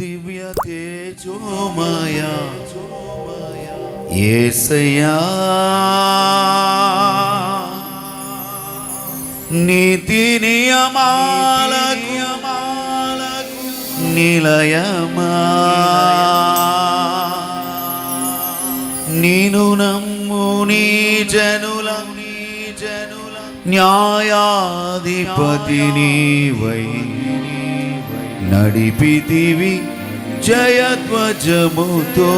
దివ్య తేజోమయ ఏసయ్యా. నీతి నియమాలకు నిలయమా. నీను నమ్ము నీ జనుల నీ జనుల న్యాయాధిపతి నీవై నడిపితివి జయధ్వజముతో.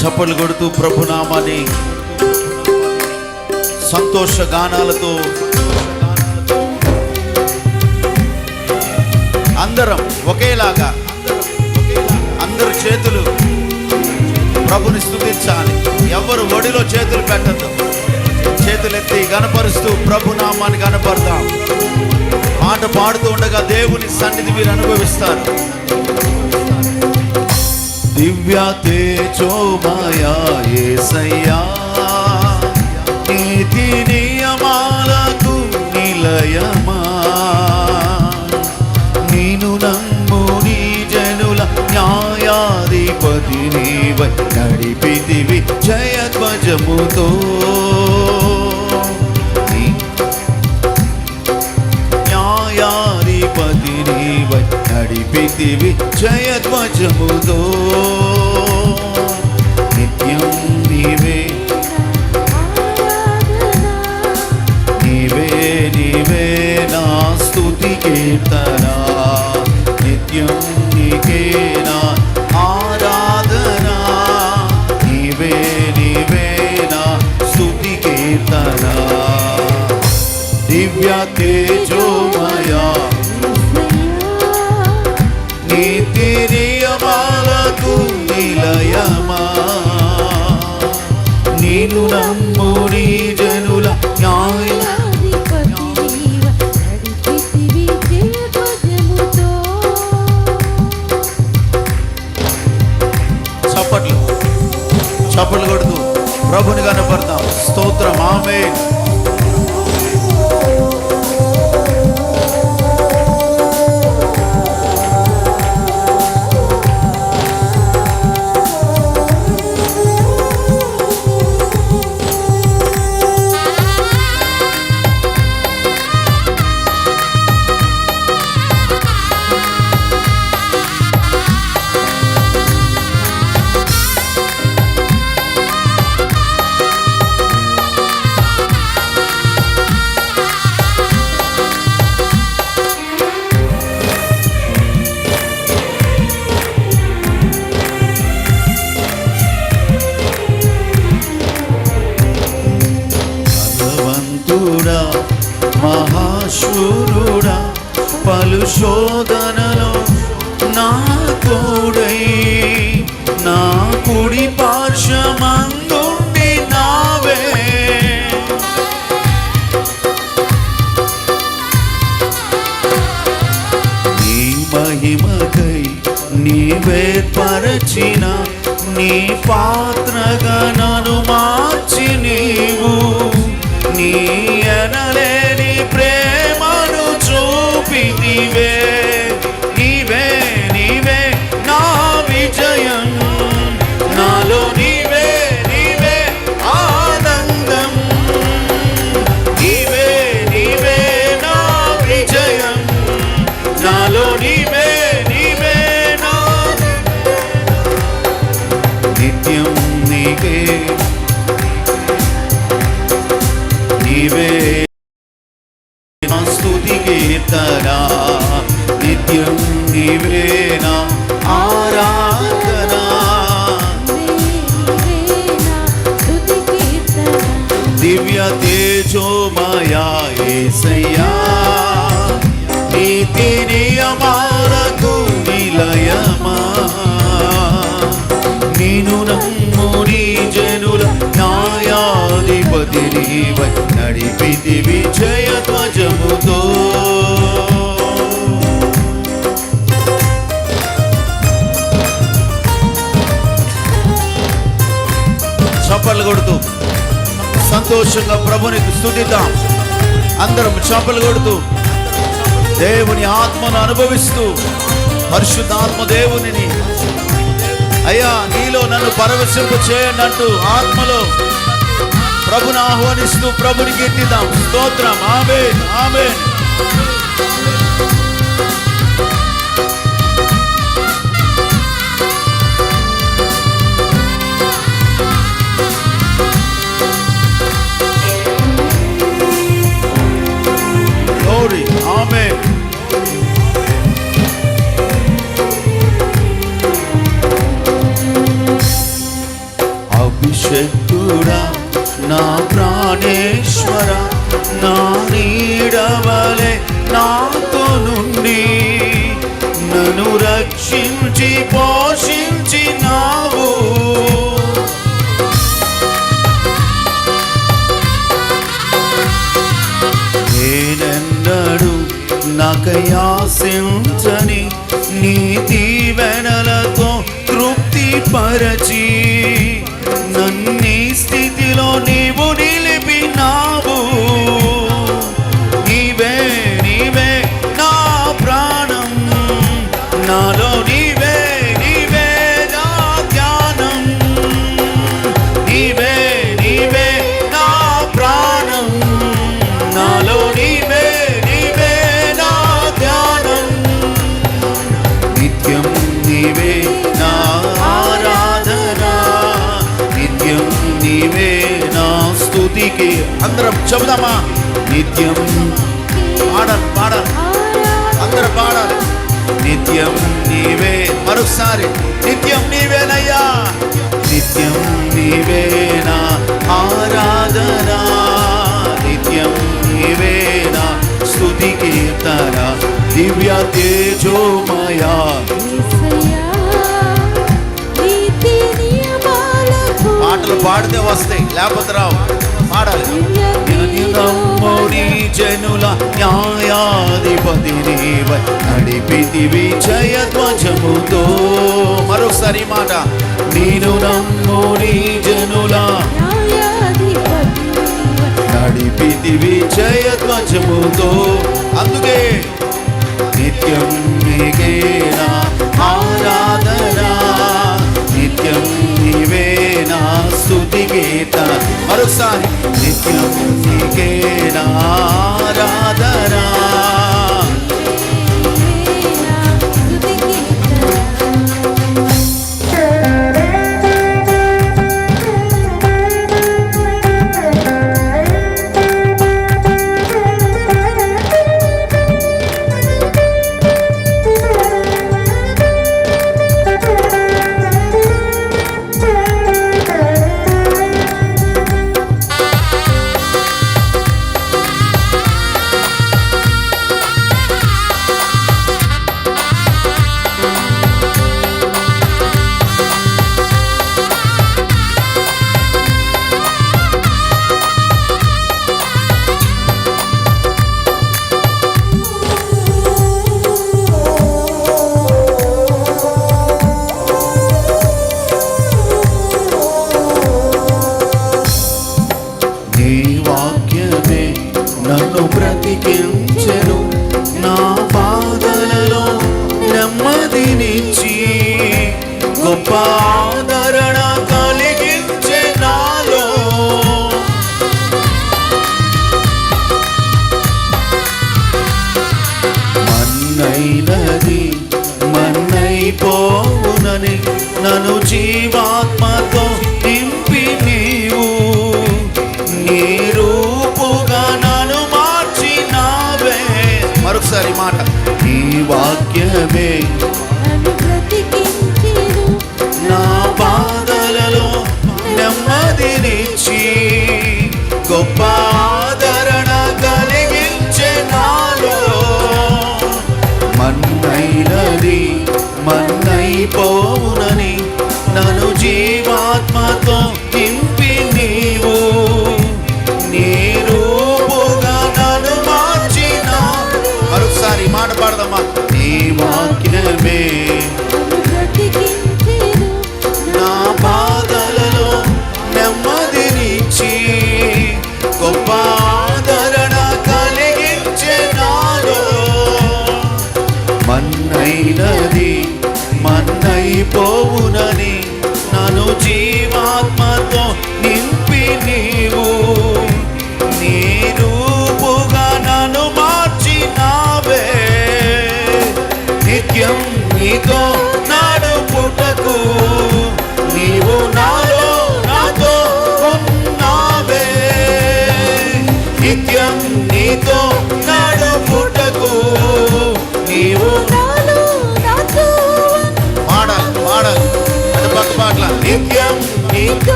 చప్పలు కొడుతూ ప్రభునామాని సంతోష గానాలతో. అందరం ఒకేలాగా అందరు చేతులు ప్రభుని స్థుతించాలి ఎవరు ఒడిలో చేతులు పెట్టద్దు. చేతులెత్తి గనపరుస్తూ ప్రభు నామాన్ని కనపడతాం. పాట పాడుతూ ఉండగా దేవుని సన్నిధి మీరు అనుభవిస్తారు. దివ్య తేజోమయా యేసయ్యా నీతి నియమాలకు నిలయమా? నీవై నడిపితివి జయధ్వజముతో నీ న్యాయాధిపతి నీవై నడిపితివి జయధ్వజముతో దివ్య తేజోమయా నీతి నియమాలకు నిలయమా నీను నమ్ము నీ జనుల న్యాయ చప్పట్లు చప్పట్లు కొడుతూ ప్రభుని కనపడతాం. స్తోత్రం ఆమె శోధనలో నా తోడై నా కుడి పార్శ్వమందుండి నావే. నీ మహిమకై నీవే పరచిన నీ పాత్రగా నన్ను మార్చి నీవు. నీ అనలేని న్యాయాధిపతి నీవై నడిపితి విజయ ధ్వజముతో. చప్పలు కొడుతూ సంతోషంగా ప్రభుని స్థుతిద్దాం. అందరం చేపలు కొడుతూ దేవుని ఆత్మను అనుభవిస్తూ పరిశుద్ధాత్మ దేవునిని. అయ్యా నీలో నన్ను పరవశింపు చేయండి అంటూ ఆత్మలో ప్రభుని ఆహ్వానిస్తూ ప్రభుని కీర్తిద్దాం. స్తోత్రం. ఆమె ఆమె Glory, Amen. ఆశించని నీ దీవెనలతో తృప్తి పరచి నన్ని స్థితిలో నీవు నిలి చెబుదామా? నిత్యం పాడాలి పాడాలి. అందరం పాడాలి. నిత్యం నీవే మరొకసారి. నిత్యం నీవేనయ్యా. నిత్యం నీవేనా ఆరాధన. నిత్యం నీవేనా స్తుతి కీర్తన దివ్య తేజోమయా పాటలు పాడితే వస్తాయి లేకపోతే రావు. పాడాలి. నమ్ముని జనుల న్యాయాధిపతి నీవై. నడిపితివి జయధ్వజముతో మరొకసారి ఈ మాట నేను నమ్ముని జనుల నడిపితివి జయధ్వజముతో అందుకే నిత్యం నీకేనా స్తుతి గీత మరొకసారి నిత్యం నీకే ఆరాధన. మన్నైపోవునని నన్ను జీవాత్మతో నింపి నీవు. నీ రూపుగా నన్ను మార్చినావే. మరొకసారి మాట. నీ వాక్యమే నా బాధలలో నెమ్మదినిచ్చి. గొప్ప పోవునని నన్ను జీవాత్మతో నింపి నీవు. నీ రూపుగా నన్ను మార్చిన మరొకసారి మాట పాడదమ్మా. నీ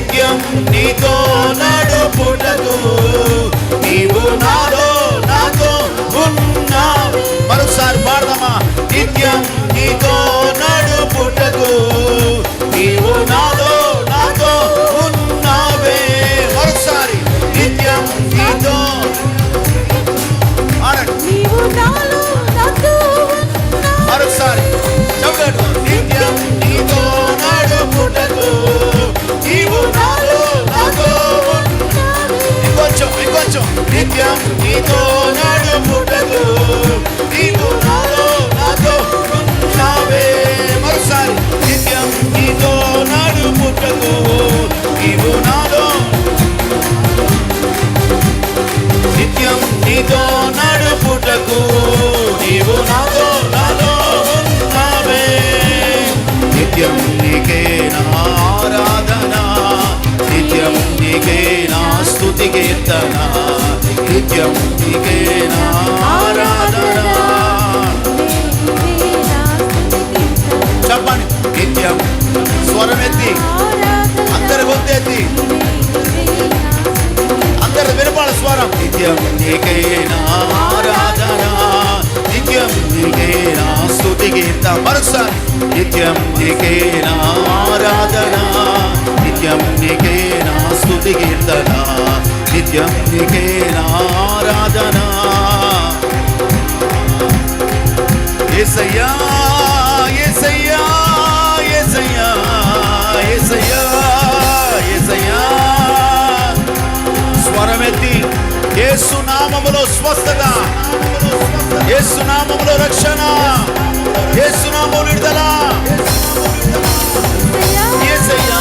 నిత్యం నీతో నడుపుటకు నీతో నడుపుటకు నీవు నాలో నిత్యం నీతో నడుపుటకు నీవు నాతో నాలో ఉన్నావే. నిత్యం నీకే నా ఆరాధన. నిత్యం నీకే నా స్తుతి కీర్తన. నిత్యం నీకే నా ఆరాధన. చెప్పండి. నిత్యం స్వరమెత్తి అందరి గొంతెత్తి నీవే అందరు వినపాల స్వరం. నిత్యం నీకే ఆరాధన? నిత్యం నీకే స్థుతి గీత? మరుసారి నిత్యం నీకే నా ఆరాధన? నిత్యం నీకే స్థుతి స్తుతి నిత్యం నీకే నా ఆరాధన? ఏసయ్యా ఏసయ్యా ఏసయ్యా. ఏసయ్యా ఏసయ్యా. స్వరమెత్తి యేసు నామములో స్వస్థత. యేసు నామములో రక్షణ. యేసు నామములో విడుదల. ఏసయ్యా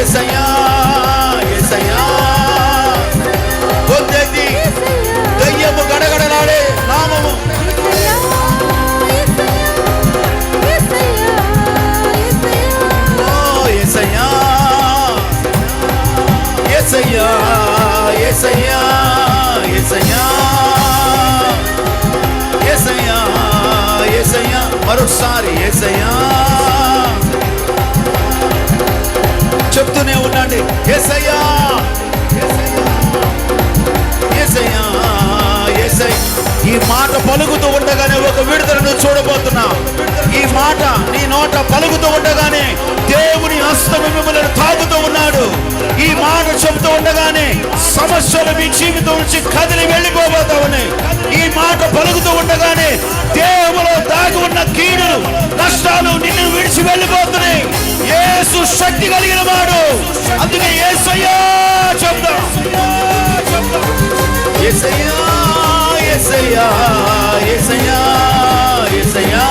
ఏసయ్యా ఏసయ్యా. yes, yes, yes, పలుకుతూ ఉండగానే ఒక విడుదలను చూడబోతున్నా ఈ మాట నీ నోట పలుకుతూ ఉండగానే దేవుని హస్తము మిమ్మల్ని తాగుతూ ఉన్నాడు. ఈ మాట చెబుతూ ఉండగానే సమస్యలు మీ జీవితం నుంచి కదిలి వెళ్ళిపోబోతా ఉన్నాయి ఈ మాట పలుకుతూ ఉండగానే దేవులో దాగి ఉన్న కీడులు నష్టాలు నిన్ను విడిచి వెళ్ళిపోతున్నాయి. యేసు శక్తి కలిగిన వాడు. అందుకే యేసయ్యా చెప్దాం. ఏసయ్యా యేసయ్యా యేసయ్యా యేసయ్యా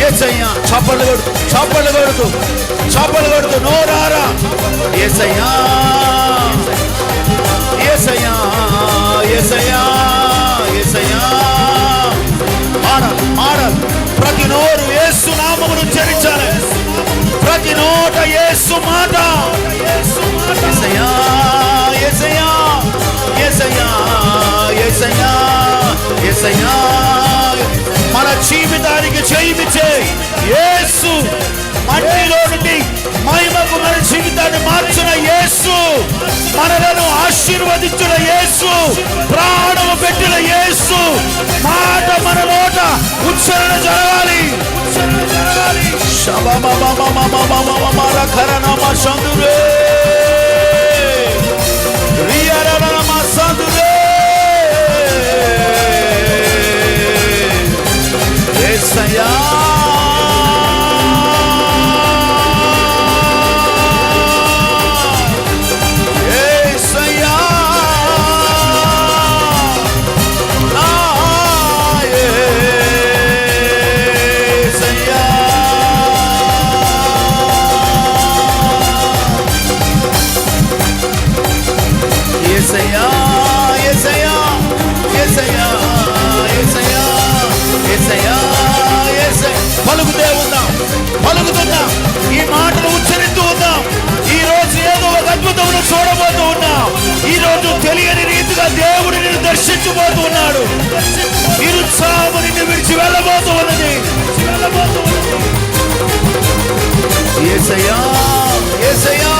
యేసయ్యా చప్పట్లు కొడుతు చప్పట్లు కొడుతూ చప్పట్లు కొడుతూ నోరారా. యేసయ్యా యేసయ్యా యేసయ్యా యేసయ్యా ఆడాలి ఆడాలి ప్రతి నోరు ఏసు నామమును చరించాలి ప్రతి నోట ఏసు మాట. యేసయ్యా మన జీవితానికి జయమిచ్చే యేసు మట్టిలో నుండి మహిమకు మన జీవితాన్ని మార్చిన యేసు మనలను ఆశీర్వదించిన యేసు ప్రాణము పెట్టిన యేసు మాట మన నోట ఉచ్చరణ జరగాలి. శబమ మమ మమ మమ మమ రియరణమ Yeah. విడిచి వెళ్ళబోతూ ఉన్నది వెళ్ళబోతూ ఉన్నది ఏసయ్యా ఏసయ్యా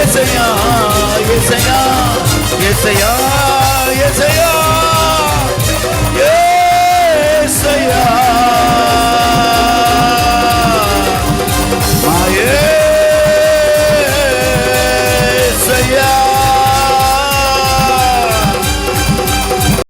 ఏసయ్యా ఏసయ్యా ఏసయ్యా ఏసయ్యా.